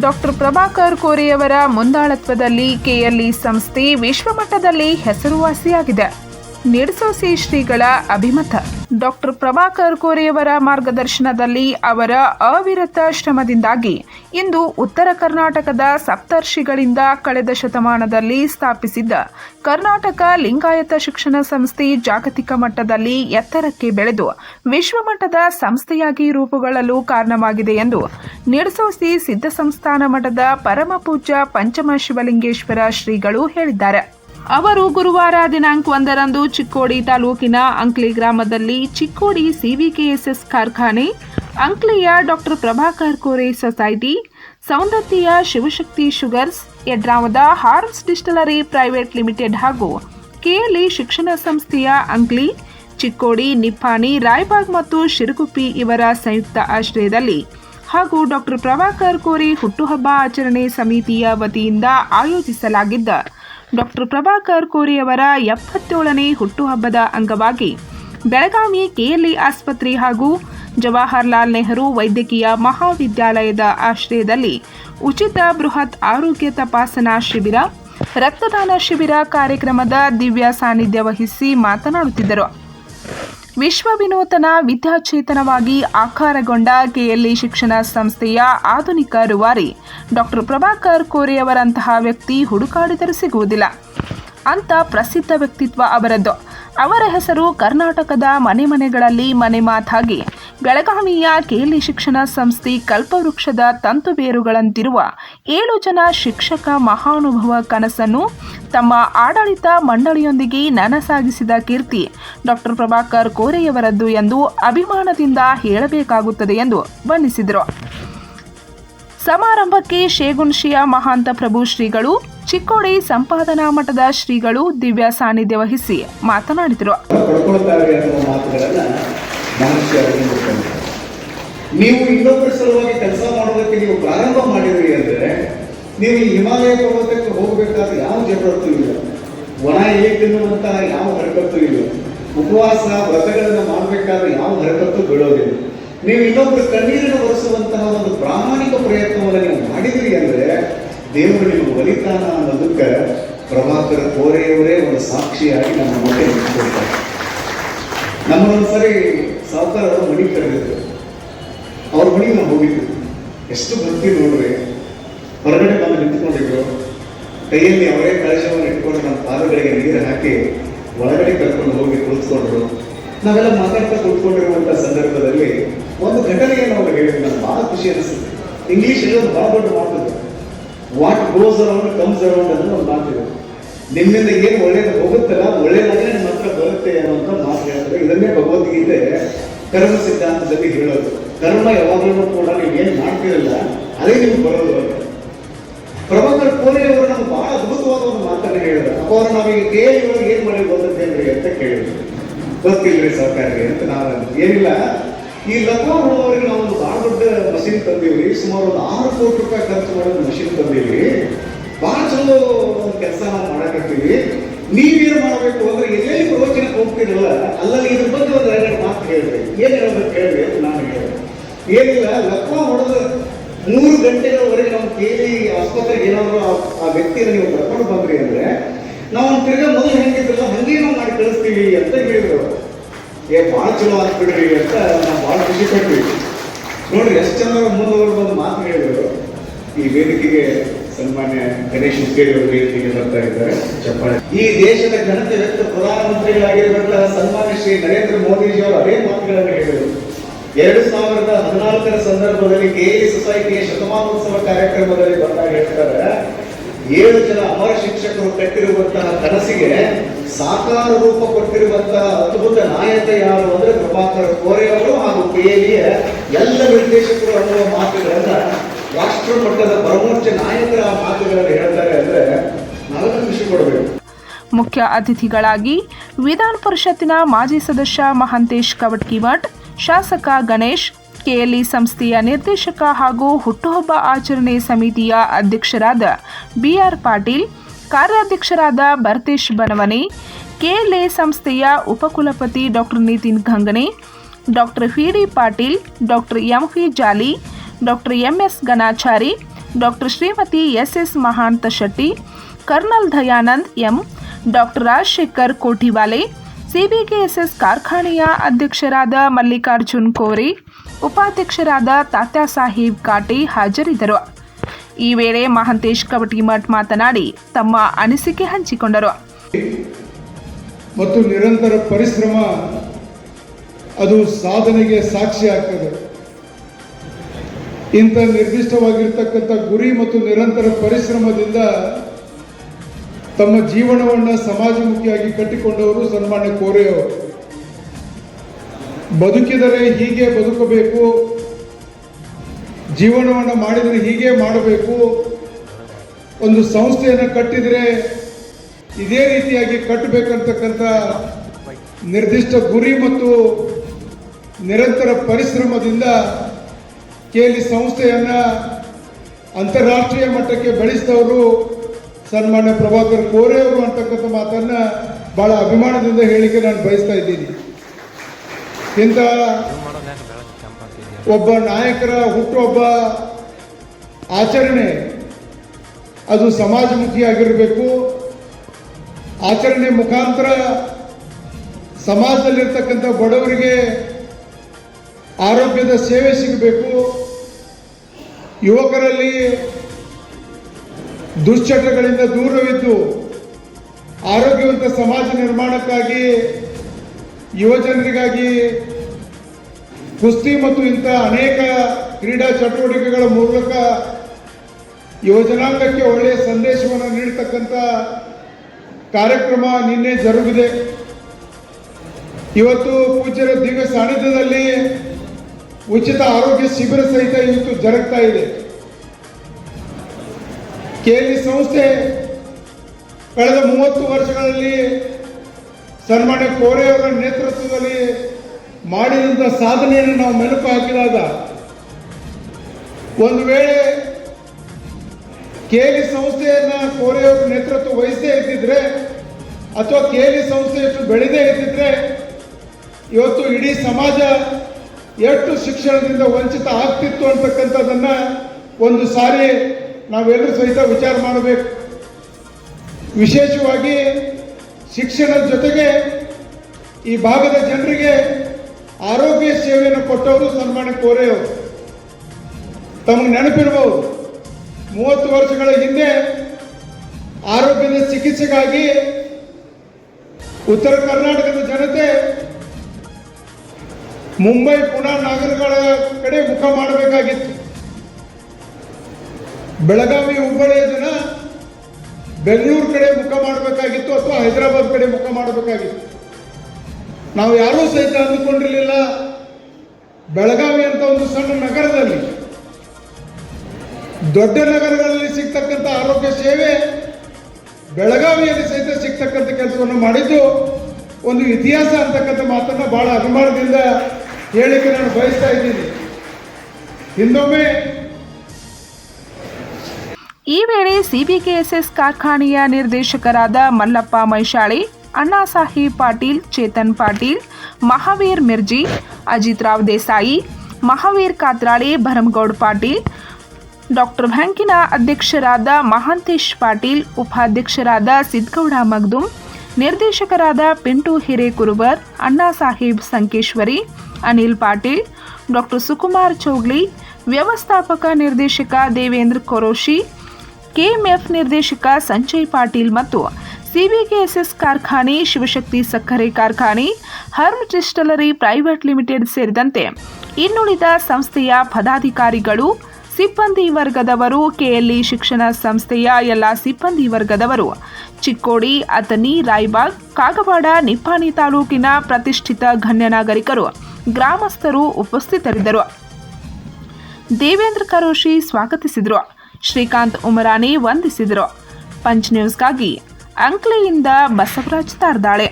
Doctor Prabhakar ಕೋರಿಯವರ ಮುಂದಾಳತ್ವದಲ್ಲಿ KLE ಸಂಸ್ಥೆ ವಿಶ್ವಮಟ್ಟದಲ್ಲಿ ಹೆಸರುವಾಸಿಯಾಗಿದೆ. ನಿಡಸೋಸಿ ಶ್ರೀಗಳ ಅಭಿಮತ. ಡಾಕ್ಟರ್ ಪ್ರಭಾಕರ್ ಕೋರೆಯವರ ಮಾರ್ಗದರ್ಶನದಲ್ಲಿ ಅವರ ಅವಿರತ ಶ್ರಮದಿಂದಾಗಿ ಇಂದು ಉತ್ತರ ಕರ್ನಾಟಕದ ಸಪ್ತರ್ಷಿಗಳಿಂದ ಕಳೆದ ಶತಮಾನದಲ್ಲಿ ಸ್ಥಾಪಿಸಿದ್ದ ಕರ್ನಾಟಕ ಲಿಂಗಾಯತ ಶಿಕ್ಷಣ ಸಂಸ್ಥೆ ಜಾಗತಿಕ ಮಟ್ಟದಲ್ಲಿ ಎತ್ತರಕ್ಕೆ ಬೆಳೆದು ವಿಶ್ವಮಟ್ಟದ ಸಂಸ್ಥೆಯಾಗಿ ರೂಪುಗೊಳ್ಳಲು ಕಾರಣವಾಗಿದೆ ಎಂದು ನಿಡಸೋಸಿ ಸಿದ್ಧ ಸಂಸ್ಥಾನ ಮಠದ ಪರಮಪೂಜ್ಯ ಪಂಚಮ ಶಿವಲಿಂಗೇಶ್ವರ ಶ್ರೀಗಳು ಹೇಳಿದ್ದಾರೆ. ಅವರು ಗುರುವಾರ ದಿನಾಂಕ ಒಂದರಂದು ಚಿಕ್ಕೋಡಿ ತಾಲೂಕಿನ ಅಂಕ್ಲಿ ಗ್ರಾಮದಲ್ಲಿ ಚಿಕ್ಕೋಡಿ ಸಿವಿಕೆಎಸ್ಎಸ್ ಕಾರ್ಖಾನೆ, ಅಂಕ್ಲಿಯ ಡಾಕ್ಟರ್ ಪ್ರಭಾಕರ್ ಕೋರೆ ಸೊಸೈಟಿ ಸೌಂದತ್ತಿಯ ಶಿವಶಕ್ತಿ ಶುಗರ್ಸ್ ಯಡ್ರಾಮದ ಹಾರ್ಸ್ ಡಿಸ್ಟಲರಿ ಪ್ರೈವೇಟ್ ಲಿಮಿಟೆಡ್ ಹಾಗೂ ಕೆಎಲ್ಇ ಶಿಕ್ಷಣ ಸಂಸ್ಥೆಯ ಅಂಕ್ಲಿ, ಚಿಕ್ಕೋಡಿ, ನಿಪ್ಪಾಣಿ, ರಾಯಬಾಗ್ ಮತ್ತು ಶಿರಗುಪ್ಪಿ ಇವರ ಸಂಯುಕ್ತ ಆಶ್ರಯದಲ್ಲಿ ಹಾಗೂ ಡಾಕ್ಟರ್ ಪ್ರಭಾಕರ್ ಕೋರಿ ಹುಟ್ಟುಹಬ್ಬ ಆಚರಣೆ ಸಮಿತಿಯ ವತಿಯಿಂದ ಆಯೋಜಿಸಲಾಗಿದ್ದ ಡಾಕ್ಟರ್ ಪ್ರಭಾಕರ್ ಕೋರಿಯವರ ಎಪ್ಪತ್ತೇಳನೇ ಹುಟ್ಟುಹಬ್ಬದ ಅಂಗವಾಗಿ ಬೆಳಗಾವಿ ಕೆಎಲ್ಇ ಆಸ್ಪತ್ರೆ ಹಾಗೂ ಜವಾಹರ್ಲಾಲ್ ನೆಹರು ವೈದ್ಯಕೀಯ ಮಹಾವಿದ್ಯಾಲಯದ ಆಶ್ರಯದಲ್ಲಿ ಉಚಿತ ಬೃಹತ್ ಆರೋಗ್ಯ ತಪಾಸಣಾ ಶಿಬಿರ, ರಕ್ತದಾನ ಶಿಬಿರ ಕಾರ್ಯಕ್ರಮದ ದಿವ್ಯ ಸಾನ್ನಿಧ್ಯ ವಹಿಸಿ ಮಾತನಾಡುತ್ತಿದ್ದರು. ವಿಶ್ವ ವಿನೂತನ ವಿದ್ಯಾಚೇತನವಾಗಿ ಆಕಾರಗೊಂಡ ಕೆಎಲ್ಇ ಶಿಕ್ಷಣ ಸಂಸ್ಥೆಯ ಆಧುನಿಕ ರೂವಾರಿ ಡಾಕ್ಟರ್ ಪ್ರಭಾಕರ್ ಕೋರೆಯವರಂತಹ ವ್ಯಕ್ತಿ ಹುಡುಕಾಡಿದರೂ ಸಿಗುವುದಿಲ್ಲ. ಅಂತ ಪ್ರಸಿದ್ಧ ವ್ಯಕ್ತಿತ್ವ ಅವರದ್ದು. ಅವರ ಹೆಸರು ಕರ್ನಾಟಕದ ಮನೆ ಮನೆಗಳಲ್ಲಿ ಮನೆ ಮಾತಾಗಿ ಬೆಳಗಾವಿಯ ಕೇಳಿ ಶಿಕ್ಷಣ ಸಂಸ್ಥೆ ಕಲ್ಪವೃಕ್ಷದ ತಂತು ಬೇರುಗಳಂತಿರುವ ಏಳು ಜನ ಶಿಕ್ಷಕ ಮಹಾನುಭವ ಕನಸನ್ನು ತಮ್ಮ ಆಡಳಿತ ಮಂಡಳಿಯೊಂದಿಗೆ ನನಸಾಗಿಸಿದ ಕೀರ್ತಿ ಡಾಕ್ಟರ್ ಪ್ರಭಾಕರ್ ಕೋರೆಯವರದ್ದು ಎಂದು ಅಭಿಮಾನದಿಂದ ಹೇಳಬೇಕಾಗುತ್ತದೆ ಎಂದು ಬಣ್ಣಿಸಿದರು. ಸಮಾರಂಭಕ್ಕೆ ಶೇಗುನ್ಶಿಯ ಮಹಾಂತ ಪ್ರಭು ಶ್ರೀಗಳು, ಚಿಕ್ಕೋಡಿ ಸಂಪಾದನಾ ಮಠದ ಶ್ರೀಗಳು ದಿವ್ಯ ಸಾನ್ನಿಧ್ಯ ವಹಿಸಿ ಮಾತನಾಡಿದರು. ನೀವು ಇನ್ನೊಬ್ಬರ ಸಲುವಾಗಿ ಕೆಲಸ ಮಾಡೋದಕ್ಕೆ ನೀವು ಪ್ರಾರಂಭ ಮಾಡಿದ್ರಿ ಅಂದ್ರೆ ನೀವು ಹಿಮಾಲಯ ಪರ್ವತಕ್ಕೆ ಹೋಗಬೇಕಾದ ಯಾವ ಜಬರತ್ತು ಇಲ್ಲ. ಒಣ ತಿನ್ನುವಂತಹ ಯಾವ ಹರಕತ್ತು ಇಲ್ಲ. ಉಪವಾಸ, ವ್ರತಗಳನ್ನು ಮಾಡಬೇಕಾದ್ರೆ ಯಾವ ಹರಕತ್ತು ಬೀಳೋದಿಲ್ಲ. ನೀವು ಇನ್ನೊಬ್ಬರು ಕಣ್ಣೀರನ್ನು ಒರೆಸುವಂತಹ ಒಂದು ಪ್ರಾಮಾಣಿಕ ಪ್ರಯತ್ನವನ್ನು ನೀವು ಮಾಡಿದ್ರಿ ಅಂದ್ರೆ ದೇವರು ನಿಮಗೆ ಬಲಿತಾನ ಅನ್ನೋದಕ್ಕೆ ಪ್ರಭಾಕರ ಕೋರೆಯವರೇ ಒಂದು ಸಾಕ್ಷಿಯಾಗಿ ನಮ್ಮ ಮುಂದೆ ನಿಂತ್ಕೊಳ್ತಾರೆ. ನಮ್ಮನ್ನೊಂದ್ಸರಿ ಸಾವುಕಾರ ಮಣಿ ಕರೆದಿದ್ರು. ಅವ್ರ ಮನೆಗೆ ನಾವು ಹೋಗಿದ್ವಿ. ಎಷ್ಟು ಭಕ್ತಿ ನೋಡ್ರಿ. ಹೊರಗಡೆ ಬಂದು ನಿಂತ್ಕೊಂಡಿದ್ರು. ಕೈಯಲ್ಲಿ ಅವರೇ ಕಳಶವನ್ನು ಇಟ್ಕೊಂಡು ನಮ್ಮ ಪಾದಗಳಿಗೆ ನೀರು ಹಾಕಿ ಒಳಗಡೆ ಕರ್ಕೊಂಡು ಹೋಗಿ ಕುಳಿತುಕೊಂಡ್ರು. ನಾವೆಲ್ಲ ಮಾತಾಡ್ತಾ ಕುಳಿತುಕೊಂಡಿರುವಂಥ ಸಂದರ್ಭದಲ್ಲಿ ಒಂದು ಘಟನೆಯನ್ನು ಅವರು ಹೇಳಿದ್ರು. ನಾನು ಬಹಳ ಖುಷಿ ಅನಿಸುತ್ತೆ. ಇಂಗ್ಲೀಷ್ ಒಂದು ಬಹಳ ದೊಡ್ಡ ಮಾತು what goes around comes around ಅನ್ನೋ ಒಂದು ಮಾತಿದೆ ನಿಮ್ಮಿಂದ ಏನು ಒಳ್ಳೇದು ಹೋಗುತ್ತಲ್ಲ ಒಳ್ಳೇದಾದ್ರೆ ನಿಮ್ಮ ಹತ್ರ ಬರುತ್ತೆ ಅನ್ನೋಂಥ ಮಾತು ಹೇಳ್ತಾರೆ. ಇದನ್ನೇ ಭಗವದ್ಗೀತೆ ಕರ್ಮ ಸಿದ್ಧಾಂತದಲ್ಲಿ ಹೇಳೋದು. ಕರ್ಮ ಯಾವಾಗಲೂ ಕೂಡ ನೀವು ಏನು ಮಾಡ್ತಿರಲ್ಲ, ಅದೇ ನಿಮ್ಗೆ ಬರೋದು ಅಂತ. ಪ್ರಭಾಕರ್ ನಮ್ಗೆ ಬಹಳ ಅದ್ಭುತವಾದ ಒಂದು ಮಾತನ್ನು ಹೇಳಿದ್ರು. ಅವ್ರು ನಾವೀಗ ಕೇಳಿ ಏನು ಮಾಡಿ ಬರುತ್ತೆ ಅಂತ ಕೇಳಿದ್ರು. ಗೊತ್ತಿಲ್ಲ ಸರ್ಕಾರಿ ಅಂತ ನಾವು. ಏನಿಲ್ಲ ಈ ಲಕ್ನೋ ಅವರಿಗೆ ನಾವು ಒಂದು ಬಹಳ ದೊಡ್ಡ ಮಷಿನ್ ತಂದೀವಿ ಸುಮಾರು ಒಂದು ಆರು ಕೋಟಿ ರೂಪಾಯಿ ಖರ್ಚು ಮಾಡೋದು ಮಷಿನ್ ತಂದೀವಿ ಬಹಳ ಚಲೋ ಒಂದು ಕೆಲಸ ನಾವು ಮಾಡಕತ್ತೀವಿ ನೀವೇನು ಮಾಡಬೇಕು? ಅಂದ್ರೆ ಎಲ್ಲೆಲ್ಲಿ ಪ್ರವಚನಕ್ಕೆ ಹೋಗ್ತೀರಲ್ಲ ಅಲ್ಲಲ್ಲಿ ಇದ್ರ ಬಗ್ಗೆ ಒಂದು ಎರಡು ಮಾತು ಹೇಳಿದೆ ಏನ್ ಹೇಳ್ಬೇಕು ಹೇಳ್ರಿ ಅಂತ ನಾನು ಹೇಳಿದೆ. ಏನಿಲ್ಲ, ಲಕ್ನೋ ಹೊಡೆದ ಮೂರು ಗಂಟೆಗಳವರೆಗೆ ನಾವು ಕೇಳಿ ಆಸ್ಪತ್ರೆಗೆ ಏನಾದರೂ ಆ- ವ್ಯಕ್ತಿಯನ್ನು ನೀವು ಕರ್ಕೊಂಡು ಬಂದ್ರಿ ಅಂದ್ರೆ, ನಾವು ತಿರ್ಗಾ ಮೊದಲು ಹೆಂಗಿದ್ರಲ್ಲ ಹಂಗೆ ನಾವು ಮಾಡಿ ಕಳಿಸ್ತೀವಿ ಅಂತ ಹೇಳಿದ್ರು. ಏ ಭಾಳ ಚಲೋ ಆಗ್ಬಿಡ್ರಿ ಅಂತ ನಾವು ಭಾಳ ಖುಷಿ ಪಟ್ವಿ. ನೋಡ್ರಿ ಎಷ್ಟು ಚಂದ ಮುಂದುವರೆದು ಬಂದು ಮಾತು ಹೇಳಿದರು. ಈ ವೇದಿಕೆಗೆ ಸನ್ಮಾನ್ಯ ಗಣೇಶ್ ಹುಕ್ಕೇರಿ ಅವರು ವೇದಿಕೆಗೆ ಬರ್ತಾ ಇದ್ದಾರೆ. ಚಪ್ಪಾಳೆ. ಈ ದೇಶದ ಘನತೆ ವ್ಯಕ್ತ ಪ್ರಧಾನಮಂತ್ರಿಗಳಾಗಿರುವಂತಹ ಸನ್ಮಾನ್ಯ ಶ್ರೀ ನರೇಂದ್ರ ಮೋದಿಜಿ ಅವರು ಅದೇ ಮಾತುಗಳನ್ನು ಹೇಳಿದರು. ಎರಡು ಸಾವಿರದ ಹದಿನಾಲ್ಕರ ಸಂದರ್ಭದಲ್ಲಿ ಕೆಎ ಸೊಸೈಟಿಯ ಶತಮಾನೋತ್ಸವ ಕಾರ್ಯಕ್ರಮದಲ್ಲಿ ಬಂದಾಗ ಹೇಳ್ತಾರೆ ಏಳು ಜನ ಅಮರ ಶಿಕ್ಷಕರು ಕಟ್ಟಿರುವಂತಹ ಕನಸಿಗೆ ಸಾಕಾರ ರೂಪ ಕೊಟ್ಟಿರುವಂತಹ ಅದ್ಭುತ ನಾಯಕ ಯಾರು ಅಂದ್ರೆ ಪ್ರಭಾಕರ ಕೋರೆ ಅವರು ಹಾಗೂ ಕೆಎಲಿಯ ಎಲ್ಲ ನಿರ್ದೇಶಕರು ಅನ್ನುವ ಮಾತುಗಳನ್ನ ರಾಷ್ಟ್ರ ಮಟ್ಟದ ಪರಮೋಚ್ಚ ನಾಯಕರ ಮಾತುಗಳನ್ನು ಹೇಳ್ತಾರೆ ಅಂದ್ರೆ ನಾವೆಲ್ಲ ಖುಷಿ ಕೊಡಬೇಕು ಮುಖ್ಯ ಅತಿಥಿಗಳಾಗಿ ವಿಧಾನ ಪರಿಷತ್ತಿನ ಮಾಜಿ ಸದಸ್ಯ ಮಹಾಂತೇಶ್ ಕವಟ್ಕಿಮಠ್ ಶಾಸಕ ಗಣೇಶ್ ಕೆಎಲ್ಇ ಸಂಸ್ಥೆಯ ನಿರ್ದೇಶಕ ಹಾಗೂ ಹುಟ್ಟುಹಬ್ಬ ಆಚರಣೆ ಸಮಿತಿಯ ಅಧ್ಯಕ್ಷರಾದ ಬಿಆರ್ ಪಾಟೀಲ್, ಕಾರ್ಯಾಧ್ಯಕ್ಷರಾದ ಭರತೇಶ್ ಬನವನೆ ಕೆಎಲ್ಎ ಸಂಸ್ಥೆಯ ಉಪಕುಲಪತಿ doctor Nitin Gangane, doctor D Patil, doctor M V Jali, doctor M S Ganachari doctor Shrimati S S Mahanta Shetti colonel Dayanand M, doctor Rajashekhar Kotiwale CBKSS ಕಾರ್ಖಾನೆಯ ಅಧ್ಯಕ್ಷರಾದ ಮಲ್ಲಿಕಾರ್ಜುನ್ ಕೋರೆ ಉಪಾಧ್ಯಕ್ಷರಾದ ತಾತ್ಯಾ ಸಾಹೇಬ್ ಕಾಟೆ ಹಾಜರಿದ್ದರು. ಈ ವೇಳೆ ಮಹಂತೇಶ್ ಕವಟಿಮಠ್ ಮಾತನಾಡಿ ತಮ್ಮ ಅನಿಸಿಕೆ ಹಂಚಿಕೊಂಡರು. ಮತ್ತು ನಿರಂತರ ಪರಿಶ್ರಮ ಅದು ಸಾಧನೆಗೆ ಸಾಕ್ಷಿ ಆಗ್ತದೆ. ಇಂಥ ನಿರ್ದಿಷ್ಟವಾಗಿರ್ತಕ್ಕಂಥ ಗುರಿ ಮತ್ತು ನಿರಂತರ ಪರಿಶ್ರಮದಿಂದ ತಮ್ಮ ಜೀವನವನ್ನು ಸಮಾಜಮುಖಿಯಾಗಿ ಕಟ್ಟಿಕೊಂಡವರು ಸನ್ಮಾನ್ಯ ಕೋರೆಯವರು. ಬದುಕಿದರೆ ಹೀಗೆ ಬದುಕಬೇಕು. ಜೀವನವನ್ನು ಮಾಡಿದರೆ ಹೀಗೆ ಮಾಡಬೇಕು. ಒಂದು ಸಂಸ್ಥೆಯನ್ನು ಕಟ್ಟಿದರೆ ಇದೇ ರೀತಿಯಾಗಿ ಕಟ್ಟಬೇಕಂತಕ್ಕಂಥ ನಿರ್ದಿಷ್ಟ ಗುರಿ ಮತ್ತು ನಿರಂತರ ಪರಿಶ್ರಮದಿಂದ ಕೇಲಿ ಸಂಸ್ಥೆಯನ್ನು ಅಂತಾರಾಷ್ಟ್ರೀಯ ಮಟ್ಟಕ್ಕೆ ಬೆಳೆಸಿದವರು ಸನ್ಮಾನ್ಯ ಪ್ರಭಾಕರ್ ಕೋರೆ ಅವರು ಅಂತಕ್ಕಂಥ ಮಾತನ್ನು ಭಾಳ ಅಭಿಮಾನದಿಂದ ಹೇಳಿಕೆ ನಾನು ಬಯಸ್ತಾ ಇದ್ದೀನಿ. ಇಂಥ ಒಬ್ಬ ನಾಯಕರ, ಹುಟ್ಟುಹಬ್ಬ ಆಚರಣೆ ಅದು ಸಮಾಜಮುಖಿಯಾಗಿರಬೇಕು ಆಚರಣೆ ಮುಖಾಂತರ ಸಮಾಜದಲ್ಲಿರ್ತಕ್ಕಂಥ ಬಡವರಿಗೆ ಆರೋಗ್ಯದ ಸೇವೆ ಸಿಗಬೇಕು. ಯುವಕರಲ್ಲಿ ದುಶ್ಚಟಗಳಿಂದ ದೂರವಿದ್ದು ಆರೋಗ್ಯವಂತ ಸಮಾಜ ನಿರ್ಮಾಣಕ್ಕಾಗಿ ಯುವಜನರಿಗಾಗಿ ಕುಸ್ತಿ ಮತ್ತು ಇಂಥ ಅನೇಕ ಕ್ರೀಡಾ ಚಟುವಟಿಕೆಗಳ ಮೂಲಕ ಯುವಜನಾಂಗಕ್ಕೆ ಒಳ್ಳೆಯ ಸಂದೇಶವನ್ನು ನೀಡತಕ್ಕಂಥ ಕಾರ್ಯಕ್ರಮ ನಿನ್ನೆ ಜರುಗಿದೆ. ಇವತ್ತು ಪೂಜ್ಯರ ದಿವ್ಯ ಸಾನ್ನಿಧ್ಯದಲ್ಲಿ ಉಚಿತ ಆರೋಗ್ಯ ಶಿಬಿರ ಸಹಿತ ಇವತ್ತು ಜರುಗ್ತಾ ಇದೆ. ಕೆಎಲ್ಇ ಸಂಸ್ಥೆ ಕಳೆದ ಮೂವತ್ತು ವರ್ಷಗಳಲ್ಲಿ ಸನ್ಮಾನ್ಯ ಕೋರೆಯವರ ನೇತೃತ್ವದಲ್ಲಿ ಮಾಡಿದಂಥ ಸಾಧನೆಯನ್ನು ನಾವು ಮೆಲುಕು ಹಾಕಿದಾಗ ಒಂದು ವೇಳೆ ಕೇಲಿ ಸಂಸ್ಥೆಯನ್ನ ಕೋರೆಯವರ ನೇತೃತ್ವ ವಹಿಸದೇ ಇದ್ದಿದ್ರೆ ಅಥವಾ ಕೇಲಿ ಸಂಸ್ಥೆ ಎಷ್ಟು ಬೆಳೆದೇ ಇದ್ದಿದ್ರೆ ಇವತ್ತು ಇಡೀ ಸಮಾಜ ಎಷ್ಟು ಶಿಕ್ಷಣದಿಂದ ವಂಚಿತ ಆಗ್ತಿತ್ತು ಅಂತಕ್ಕಂಥದ್ದನ್ನು ಒಂದು ಸಾರಿ ನಾವೆಲ್ಲರೂ ಸಹಿತ ವಿಚಾರ ಮಾಡಬೇಕು. ವಿಶೇಷವಾಗಿ ಶಿಕ್ಷಣದ ಜೊತೆಗೆ ಈ ಭಾಗದ ಜನರಿಗೆ ಆರೋಗ್ಯ ಸೇವೆಯನ್ನು ಕೊಟ್ಟವರು ಸನ್ಮಾನ ಕೋರೆಯವರು. ತಮಗೆ ನೆನಪಿರಬಹುದು, ಮೂವತ್ತು ವರ್ಷಗಳ ಹಿಂದೆ ಆರೋಗ್ಯದ ಚಿಕಿತ್ಸೆಗಾಗಿ ಉತ್ತರ ಕರ್ನಾಟಕದ ಜನತೆ ಮುಂಬೈ, ಪುಣೆ ನಗರಗಳ ಕಡೆ ಮುಖ ಮಾಡಬೇಕಾಗಿತ್ತು. ಬೆಳಗಾವಿ, ಹುಬ್ಬಳ್ಳಿಯ ಜನ ಬೆಂಗಳೂರು ಕಡೆ ಮುಖ ಮಾಡಬೇಕಾಗಿತ್ತು ಅಥವಾ ಹೈದರಾಬಾದ್ ಕಡೆ ಮುಖ ಮಾಡಬೇಕಾಗಿತ್ತು? ನಾವು ಯಾರೂ ಸಹಿತ ಅಂದುಕೊಂಡಿರಲಿಲ್ಲ. ಬೆಳಗಾವಿ ಅಂತ ಒಂದು ಸಣ್ಣ ನಗರದಲ್ಲಿ, ದೊಡ್ಡ ನಗರಗಳಲ್ಲಿ ಸಿಗ್ತಕ್ಕಂಥ ಆರೋಗ್ಯ ಸೇವೆ ಬೆಳಗಾವಿಯಲ್ಲಿ ಸಹಿತ ಸಿಗ್ತಕ್ಕಂಥ ಕೆಲಸವನ್ನು ಮಾಡಿದ್ದು ಒಂದು ಇತಿಹಾಸ ಅಂತಕ್ಕಂಥ ಮಾತನ್ನ ಬಹಳ ಅಭಿಮಾನದಿಂದ ಹೇಳಿಕೆ ನಾನು ಬಯಸ್ತಾ ಇದ್ದೀನಿ. ಹಿಂದೊಮ್ಮೆ ಈ ವೇಳೆ ಸಿಬಿಕೆಎಸ್ಎಸ್ ಕಾರ್ಖಾನೆಯ ನಿರ್ದೇಶಕರಾದ ಮಲ್ಲಪ್ಪ ಮೈಶಾಳಿ, ಅಣ್ಣಾ ಸಾಹೇಬ್ ಪಾಟೀಲ್, ಚೇತನ್ ಪಾಟೀಲ್, ಮಹಾವೀರ್ ಮಿರ್ಜಿ, ಅಜಿತ್ ರಾವ್ ದೇಸಾಯಿ, ಮಹಾವೀರ್ ಕಾತ್ರಾಳೆ, ಭರಮಗೌಡ್ ಪಾಟೀಲ್, ಡಾಕ್ಟರ್ ಬ್ಯಾಂಕಿನ ಅಧ್ಯಕ್ಷರಾದ ಮಹಾಂತೇಶ್ ಪಾಟೀಲ್, ಉಪಾಧ್ಯಕ್ಷರಾದ ಸಿದ್ಗೌಡ ಮಗ್ದುಮ್ ನಿರ್ದೇಶಕರಾದ ಪಿಂಟು ಹಿರೇಕುರುಬರ್, ಅಣ್ಣಾ ಸಾಹೇಬ್ ಸಂಕೇಶ್ವರಿ, ಅನಿಲ್ ಪಾಟೀಲ್, ಡಾಕ್ಟರ್ ಸುಕುಮಾರ್ ಚೌಗ್ಲಿ, ವ್ಯವಸ್ಥಾಪಕ ನಿರ್ದೇಶಕ ದೇವೇಂದ್ರ ಕೊರೋಶಿ ಕೆಎಂಎಫ್ ನಿರ್ದೇಶಕ ಸಂಜಯ್ ಪಾಟೀಲ್ ಮತ್ತು ಸಿಬಿಕೆಎಸ್ಎಸ್ ಕಾರ್ಖಾನೆ ಶಿವಶಕ್ತಿ ಸಕ್ಕರೆ ಕಾರ್ಖಾನೆ, ಹರ್ಮ್ ಡಿಸ್ಟಲರಿ ಪ್ರೈವೇಟ್ ಲಿಮಿಟೆಡ್ ಸೇರಿದಂತೆ ಇನ್ನುಳಿದ ಸಂಸ್ಥೆಯ ಪದಾಧಿಕಾರಿಗಳು, ಸಿಬ್ಬಂದಿ ವರ್ಗದವರು, ಕೆಎಲ್ಇ ಶಿಕ್ಷಣ ಸಂಸ್ಥೆಯ ಎಲ್ಲ ಸಿಬ್ಬಂದಿ ವರ್ಗದವರು, ಚಿಕ್ಕೋಡಿ ಅತನಿ ರಾಯ್ಬಾಗ್, ಕಾಗವಾಡ, ನಿಪ್ಪಾಣಿ ತಾಲೂಕಿನ ಪ್ರತಿಷ್ಠಿತ ಗಣ್ಯ ನಾಗರಿಕರು, ಗ್ರಾಮಸ್ಥರು ಉಪಸ್ಥಿತರಿದ್ದರು. ದೇವೇಂದ್ರ ಕರೋಶಿ ಸ್ವಾಗತಿಸಿದರು. ಶ್ರೀಕಾಂತ್ ಉಮರಾನಿ ವಂದಿಸಿದರು. ಪಂಚ್ ನ್ಯೂಸ್ಗಾಗಿ ಅಂಕ್ಲೆಯಿಂದ ಬಸವರಾಜ್ ತಾರ್ದಾಳೆ.